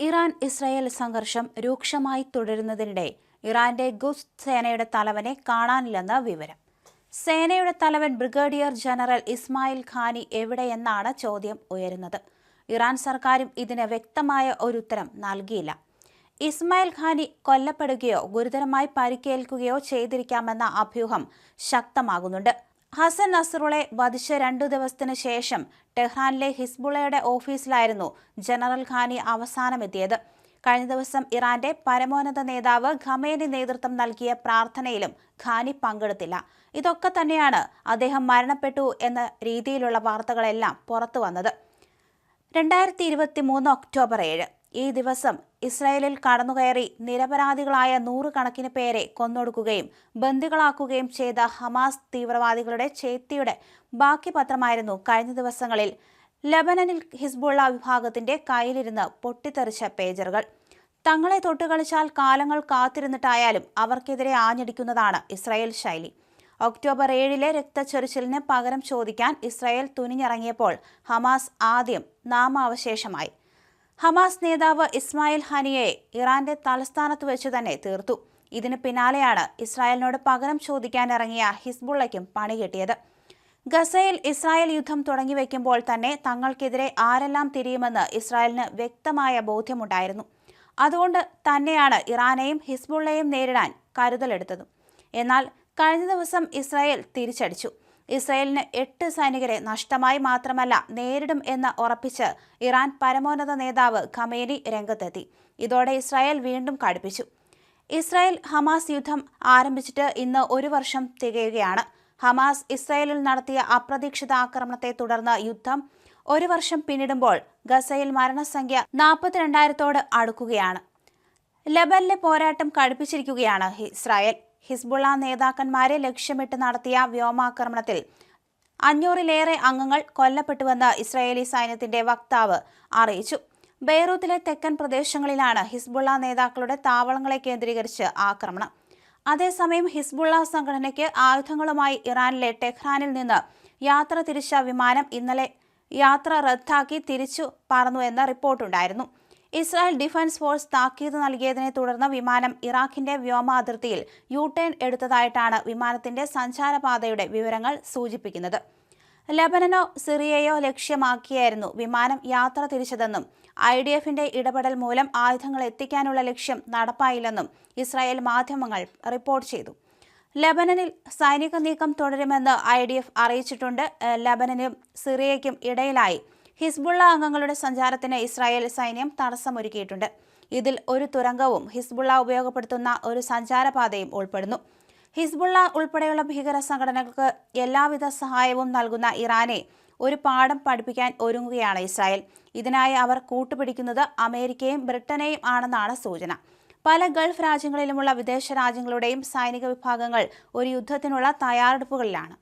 Iran Israel സംഘർഷം രൂക്ഷമായി തുടരുന്നതിനിടെ ഇറാന്റെ ഗുസ് സേനയുടെ തലവനെ കാണാനില്ലെന്ന വിവരം. സേനയുടെ തലവൻ ബ്രിഗേഡിയർ ജനറൽ ഇസ്മായിൽ ഖാനി എവിടെയെന്നാണ് ചോദ്യം ഉയരുന്നത്. ഇറാൻ സർക്കാരും ഇതിന് വ്യക്തമായ ഒരു ഉത്തരം നൽകിയില്ല. ഇസ്മായിൽ ഖാനി കൊല്ലപ്പെടുകയോ ഗുരുതരമായി പരിക്കേൽക്കുകയോ ചെയ്തിരിക്കാമെന്ന അഭ്യൂഹം ശക്തമാകുന്നുണ്ട്. ഹസൻ നസറുളെ വധിച്ച രണ്ടു ദിവസത്തിന് ശേഷം ടെഹ്റാനിലെ ഹിസ്ബുളയുടെ ഓഫീസിലായിരുന്നു ജനറൽ ഖാനി അവസാനമെത്തിയത്. കഴിഞ്ഞ ദിവസം ഇറാന്റെ പരമോന്നത നേതാവ് ഖമേനി നേതൃത്വം നൽകിയ പ്രാർത്ഥനയിലും ഖാനി പങ്കെടുത്തില്ല. ഇതൊക്കെ തന്നെയാണ് അദ്ദേഹം മരണപ്പെട്ടു എന്ന രീതിയിലുള്ള വാർത്തകളെല്ലാം പുറത്തു വന്നത് രണ്ടായിരത്തി ഇരുപത്തി മൂന്ന് ഒക്ടോബർ ഏഴ് ഈ ദിവസം ഇസ്രായേലിൽ കടന്നുകയറി നിരപരാധികളായ നൂറുകണക്കിന് പേരെ കൊന്നൊടുക്കുകയും ബന്ദികളാക്കുകയും ചെയ്ത ഹമാസ് തീവ്രവാദികളുടെ ചേത്തിയുടെ ബാക്കി പത്രമായിരുന്നു കഴിഞ്ഞ ദിവസങ്ങളിൽ. ലബനനിൽ ഹിസ്ബുള്ള വിഭാഗത്തിന്റെ കയ്യിലിരുന്ന് പൊട്ടിത്തെറിച്ച പേജറുകൾ. തങ്ങളെ തൊട്ടുകളിച്ചാൽ കാലങ്ങൾ കാത്തിരുന്നിട്ടായാലും അവർക്കെതിരെ ആഞ്ഞടിക്കുന്നതാണ് ഇസ്രായേൽ ശൈലി. ഒക്ടോബർ ഏഴിലെ രക്തച്ചൊരിച്ചിലിന് പകരം ചോദിക്കാൻ ഇസ്രായേൽ തുനിഞ്ഞിറങ്ങിയപ്പോൾ ഹമാസ് ആദ്യം നാമാവശേഷമായി. ഹമാസ് നേതാവ് ഇസ്മായിൽ ഹാനിയെ ഇറാന്റെ തലസ്ഥാനത്ത് വെച്ച് തന്നെ തീർത്തു. ഇതിന് പിന്നാലെയാണ് ഇസ്രായേലിനോട് പകരം ചോദിക്കാൻ ഇറങ്ങിയ ഹിസ്ബുള്ളയ്ക്കും പണി കിട്ടിയത്. ഗസയിൽ ഇസ്രായേൽ യുദ്ധം തുടങ്ങിവെക്കുമ്പോൾ തന്നെ തങ്ങൾക്കെതിരെ ആരെല്ലാം തിരിയുമെന്ന് ഇസ്രായേലിന് വ്യക്തമായ ബോധ്യമുണ്ടായിരുന്നു. അതുകൊണ്ട് തന്നെയാണ് ഇറാനെയും ഹിസ്ബുള്ളയെയും നേരിടാൻ കരുതലെടുത്തതും. എന്നാൽ കഴിഞ്ഞ ദിവസം ഇസ്രായേൽ തിരിച്ചടിച്ചു. ഇസ്രായേലിന് എട്ട് സൈനികരെ നഷ്ടമായി മാത്രമല്ല നേരിടും എന്ന് ഉറപ്പിച്ച് ഇറാൻ പരമോന്നത നേതാവ് ഖമേനി രംഗത്തെത്തി. ഇതോടെ ഇസ്രായേൽ വീണ്ടും കടുപ്പിച്ചു. ഇസ്രായേൽ ഹമാസ് യുദ്ധം ആരംഭിച്ചിട്ട് ഇന്ന് ഒരു വർഷം തികയുകയാണ്. ഹമാസ് ഇസ്രായേലിൽ നടത്തിയ അപ്രതീക്ഷിത ആക്രമണത്തെ തുടർന്ന് യുദ്ധം ഒരു വർഷം പിന്നിടുമ്പോൾ ഗസയിൽ മരണസംഖ്യ നാൽപ്പത്തിരണ്ടായിരത്തോട് അടുക്കുകയാണ്. ലബനിലെ പോരാട്ടം കടുപ്പിച്ചിരിക്കുകയാണ് ഇസ്രായേൽ. ഹിസ്ബുള്ള നേതാക്കന്മാരെ ലക്ഷ്യമിട്ട് നടത്തിയ വ്യോമാക്രമണത്തിൽ അഞ്ഞൂറിലേറെ അംഗങ്ങൾ കൊല്ലപ്പെട്ടുവെന്ന് ഇസ്രായേലി സൈന്യത്തിന്റെ വക്താവ് അറിയിച്ചു. ബെയ്റൂത്തിലെ തെക്കൻ പ്രദേശങ്ങളിലാണ് ഹിസ്ബുള്ള നേതാക്കളുടെ താവളങ്ങളെ കേന്ദ്രീകരിച്ച് ആക്രമണം. അതേസമയം ഹിസ്ബുള്ള സംഘടനയ്ക്ക് ആയുധങ്ങളുമായി ഇറാനിലെ ടെഹ്റാനിൽ നിന്ന് യാത്ര തിരിച്ച വിമാനം ഇന്നലെ യാത്ര റദ്ദാക്കി തിരിച്ചു പറന്നുവെന്ന റിപ്പോർട്ടുണ്ടായിരുന്നു. ഇസ്രായേൽ ഡിഫൻസ് ഫോഴ്സ് താക്കീത് നൽകിയതിനെ തുടർന്ന് വിമാനം ഇറാഖിന്റെ വ്യോമ അതിർത്തിയിൽ യുടേൺ എടുത്തതായിട്ടാണ് വിമാനത്തിന്റെ സഞ്ചാരപാതയുടെ വിവരങ്ങൾ സൂചിപ്പിക്കുന്നത്. ലബനനോ സിറിയയോ ലക്ഷ്യമാക്കിയായിരുന്നു വിമാനം യാത്ര തിരിച്ചതെന്നും ഐ ഡി എഫിന്റെ ഇടപെടൽ മൂലം ആയുധങ്ങൾ എത്തിക്കാനുള്ള ലക്ഷ്യം നടപ്പായില്ലെന്നും ഇസ്രായേൽ മാധ്യമങ്ങൾ റിപ്പോർട്ട് ചെയ്തു. ലബനനിൽ സൈനിക നീക്കം തുടരുമെന്ന് ഐ ഡി എഫ് അറിയിച്ചിട്ടുണ്ട്. ലബനനും സിറിയയ്ക്കും ഇടയിലായി ഹിസ്ബുള്ള അംഗങ്ങളുടെ സഞ്ചാരത്തിന് ഇസ്രായേൽ സൈന്യം തടസ്സമൊരുക്കിയിട്ടുണ്ട്. ഇതിൽ ഒരു തുരങ്കവും ഹിസ്ബുള്ള ഉപയോഗപ്പെടുത്തുന്ന ഒരു സഞ്ചാരപാതയും ഉൾപ്പെടുന്നു. ഹിസ്ബുള്ള ഉൾപ്പെടെയുള്ള ഭീകര സംഘടനകൾക്ക് എല്ലാവിധ സഹായവും നൽകുന്ന ഇറാനെ ഒരു പാഠം പഠിപ്പിക്കാൻ ഒരുങ്ങുകയാണ് ഇസ്രായേൽ. ഇതിനായി അവർ കൂട്ടുപിടിക്കുന്നത് അമേരിക്കയും ബ്രിട്ടനെയും ആണെന്നാണ് സൂചന. പല ഗൾഫ് രാജ്യങ്ങളിലുമുള്ള വിദേശ രാജ്യങ്ങളുടെയും സൈനിക വിഭാഗങ്ങൾ ഒരു യുദ്ധത്തിനുള്ള തയ്യാറെടുപ്പുകളിലാണ്.